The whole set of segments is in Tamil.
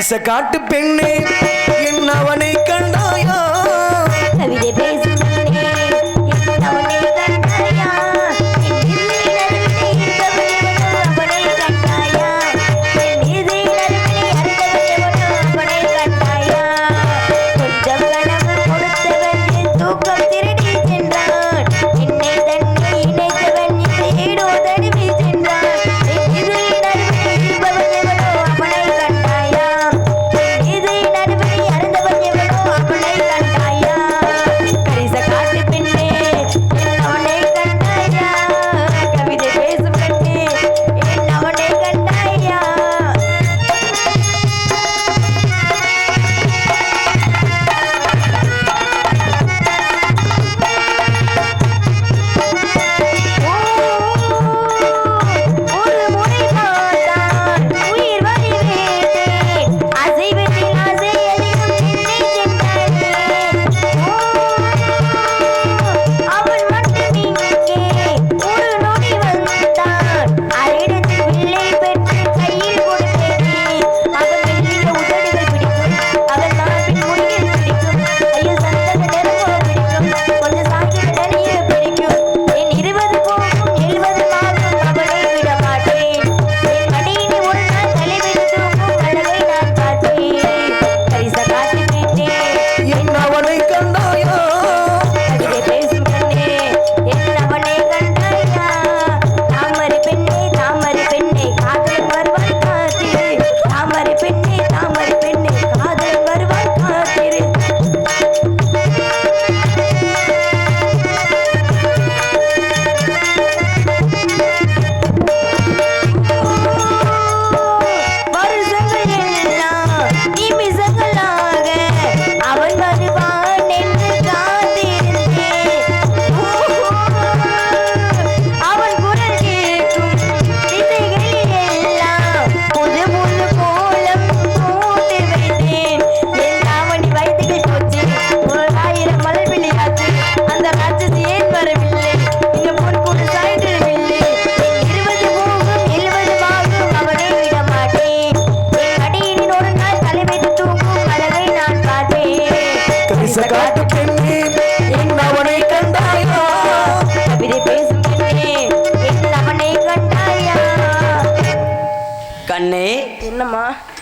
பரிச காட்டு பெண்ணே என் அவனை கண்டாயா?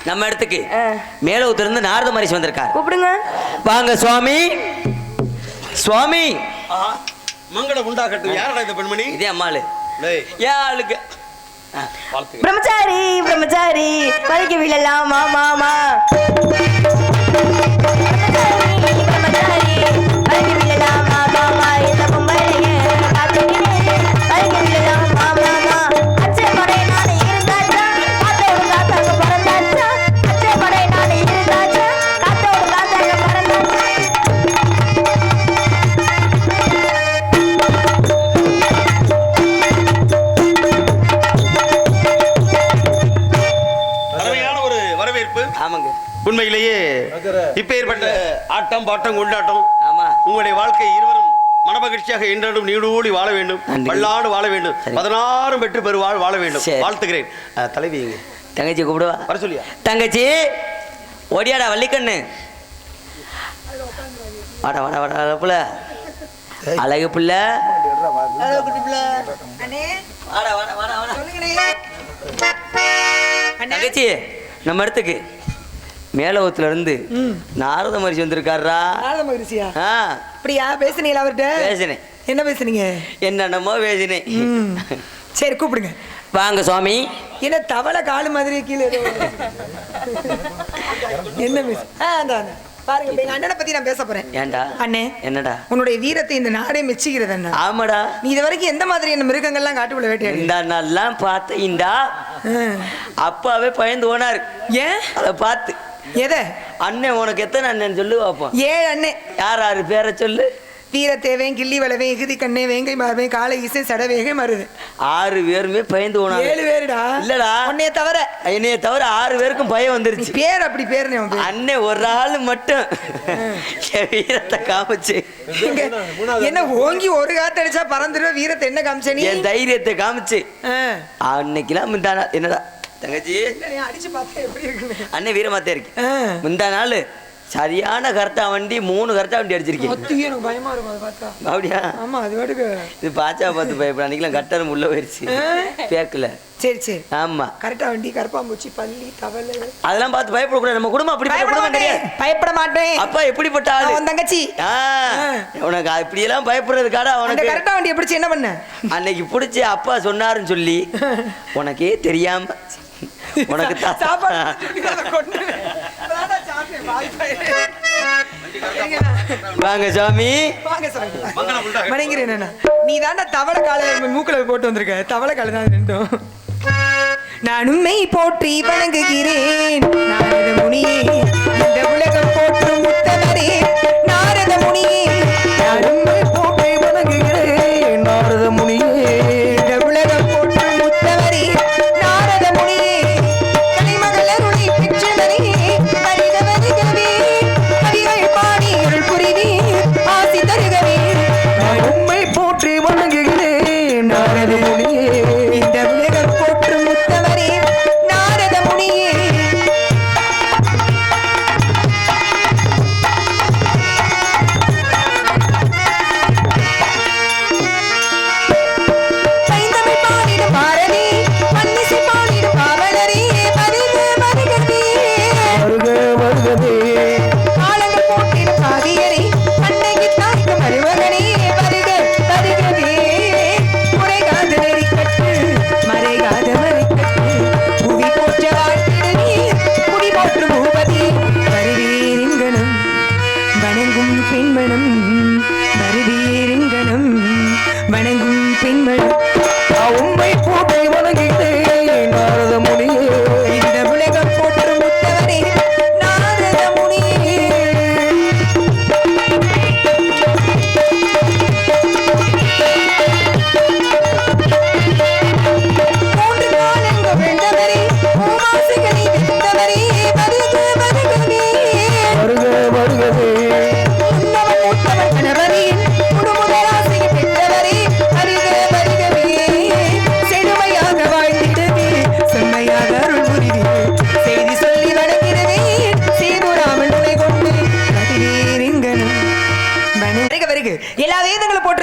நம்ம இடத்துக்கு. ஆ. மேலவுத்திலிருந்து நாரத மரிசி வந்திருக்கார். கூப்பிடுங்க. வாங்க சுவாமி. சுவாமி. மங்கள உண்டாகட்டும் யாரடா இந்த பெண்மணி? இதே அம்மாளு. ஏன் ஆளுக்கு. பிரம்மச்சாரி பிரம்மச்சாரி வலிக்க விழலாம் மாமா பிரம்மச்சாரி ஆட்டம் பாட்டம் கொண்டாட்டம். ஆமா. உங்களுடைய வாழ்க்கை இருவரும் மனமகிழ்ச்சியாக என்றும் நீடூடி வாழ வேண்டும். பல்லாண்டு வாழ வேண்டும். சரி. பதினாறும் பெற்று பெருவாழ் வாழ வேண்டும். சரி. வாழ்த்துகிறேன். தலைவி? தங்கச்சி கூப்பிடுவா? வர சொல்லியா? தங்கச்சி ஒடியாடா வள்ளிக்கண்ணு. வாடா வாடா வாடா அழகு புள்ள. அழகு புள்ள. வாடா வாடா வாடா வாடா. தங்கச்சி நம்ம இடத்துக்கு. மேலவத்துல இருந்து நாரத மரிசி வந்திருக்காரா நாரத மகிழ்ச்சியா அப்படியா? பேசுனீங்களா அவர்கிட்ட? பேசினேன். என்ன பேசுனீங்க? என்னென்னமோ பேசினேன். சரி கூப்பிடுங்க. வாங்க சுவாமி. என்ன தவளை காலு மாதிரி கீழே. என்ன பேசு ஆ அந்த. பாருங்க எங்க அண்ணனை பத்தி நான் பேச போறேன். ஏன்டா? அண்ணே என்னடா? உன்னுடைய வீரத்தை இந்த நாடே மெச்சுகிறது அண்ணா. ஆமாடா. நீ இது வரைக்கும் எந்த மாதிரி என்ன மிருகங்கள்லாம் காட்டுக்குள்ள வேட்டையாடி? இந்த நாள்லாம் பார்த்த இந்தா அப்பாவே பயந்து ஓனாரு. ஏன்? அதை பார்த்து. எதை? அண்ணன் உனக்கு எத்தனை அண்ணன் சொல்லு பார்ப்போம். ஏழு அண்ணே. யார் யாரு பேரை சொல்லு? வீரத்தேவன் கிள்ளி வளவேன் இகுதி கண்ணே வேங்கை மார்வேன் காலை இசை சடவேகை மருது. ஆறு பேருமே பயந்து போனாங்க. ஏழு பேருடா? இல்லடா. உன்னைய தவிர. என்னைய தவிர ஆறு பேருக்கும் பயம் வந்துருச்சு. பேர் அப்படி பேர் அண்ணன் ஒரு ஆள் மட்டும். வீரத்தை காமிச்சு. என்ன ஓங்கி ஒரு காத்து அடிச்சா பறந்துடுவ வீரத்தை என்ன காமிச்ச என் தைரியத்தை காமிச்சு. அன்னைக்கெல்லாம் என்னடா? தங்கச்சி அடிச்சு பார்த்தா எப்படி இருக்குன்னு. அண்ணன் வீரமாத்தே இருக்கு. முந்தா நாள் சரியான கரெக்டா வண்டி மூணு கரெக்டா வண்டி அடிச்சிருக்கேன் எனக்கு பயமா இருக்கும் அதை பார்த்தா. அப்படியா? ஆமா அது பாட்டுக்கு. இது பாச்சா பார்த்து பயப்பட அன்னைக்கெல்லாம் கட்டரம் உள்ள போயிருச்சு. பேக்கல. சரி சரி. ஆமா. கரெக்டா வண்டி கரப்பாம்பூச்சி பள்ளி தவளை. அதெல்லாம் பார்த்து பயப்படக்கூடாது. நம்ம குடும்பம் அப்படிப்பட்ட பயப்பட மாட்டேன். பயப்பட மாட்டேன். அப்பா எப்படிப்பட்ட ஆளு? அவன் தங்கச்சி. உனக்கு இப்படியெல்லாம் பயப்படுறதுக்காக அந்த அவனுக்கு கரெக்டா வண்டி எப்படி என்ன பண்ண? அன்னைக்கு பிடிச்சி அப்பா சொன்னாருன்னு சொல்லி உனக்கே தெரியாம உனக்கு? வாங்க சாமி. நானா. நீ தாண்டா தவளை காலை மூக்குல போட்டு வந்திருக்க. தவளை காலை தான் ரெண்டும். நான் உண்மை போற்றி வணங்குகிறேன். முனியே இந்த உலகம் போற்றும் முத்தவரே போற்றி வணங்குகிறேன்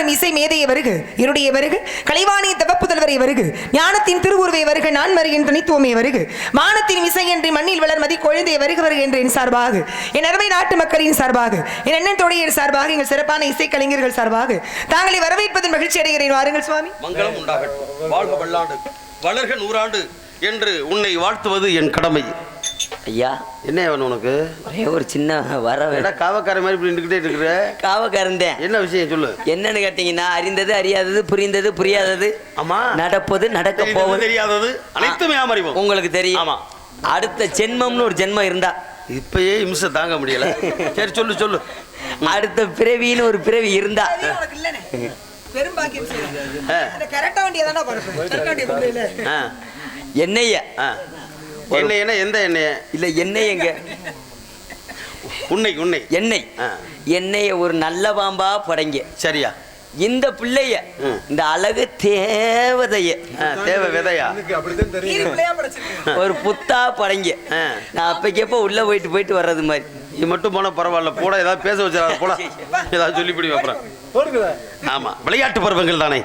வேதங்களும் இசை மேதையை வருக இருடைய வருக கலைவாணி தவப்புதல்வரை வருக ஞானத்தின் திருவுருவை வருக நான் மருகின் தனித்துவமே வருக. வானத்தின் இசை என்று மண்ணில் வளர்மதி குழந்தையை வருக வருக என்ற என் சார்பாக. என் அருமை நாட்டு மக்களின் சார்பாக. என் அண்ணன் தொடையர் சார்பாக எங்கள் சிறப்பான இசை கலைஞர்கள் சார்பாக. தாங்களை வரவேற்பதில் மகிழ்ச்சி அடைகிறேன். வாருங்கள் சுவாமி. மங்களம் உண்டாகட்டும் வாழ்க வல்லாண்டு வளர்க நூறாண்டு என்று உன்னை வாழ்த்துவது என் கடமை. ஐயா. என்ன வேணும் உனக்கு? ஒரே ஒரு சின்ன வர காவக்கார மாதிரி இப்படி நின்றுக்கிட்டே இருக்கிற? காவக்காரந்தேன் என்ன விஷயம் சொல்லு? என்னன்னு கேட்டீங்கன்னா அறிந்தது அறியாதது புரிந்தது புரியாதது. ஆமா. நடப்பது நடக்க போவது. தெரியாதது அனைத்துமே ஆமறிவோம் உங்களுக்கு தெரியும். ஆமா. அடுத்த ஜென்மம்னு ஒரு ஜென்மம் இருந்தா. இப்பயே இம்சை தாங்க முடியல. சரி சொல்லு சொல்லு. அடுத்த பிறவின்னு ஒரு பிறவி இருந்தா. பெரும்பாக்கியம் ஆ, கரெக்டா வண்டியை தானே ஆ, என்னைய ஆ. எண்ணெய் என்ன எந்த எண்ணெய்? இல்ல எண்ணெய் எங்க? உன்னை உன்னை. எண்ணெய். ஆ. எண்ணெய ஒரு நல்ல பாம்பா படைங்க. சரியா. இந்த பிள்ளைய. இந்த அழகு தேவதைய. ஆ, தேவை விதையா? ஒரு புத்தா படைங்க. ஆ. நான் அப்பக்கப்ப உள்ள போயிட்டு போயிட்டு வர்றது மாதிரி. நீ மட்டும் போனா பரவாயில்ல. போட ஏதாவது பேச வச்சிடா போல ஏதாவது சொல்லிப்பிடி அப்புறம். ஆமா. விளையாட்டு பருவங்கள் தானே.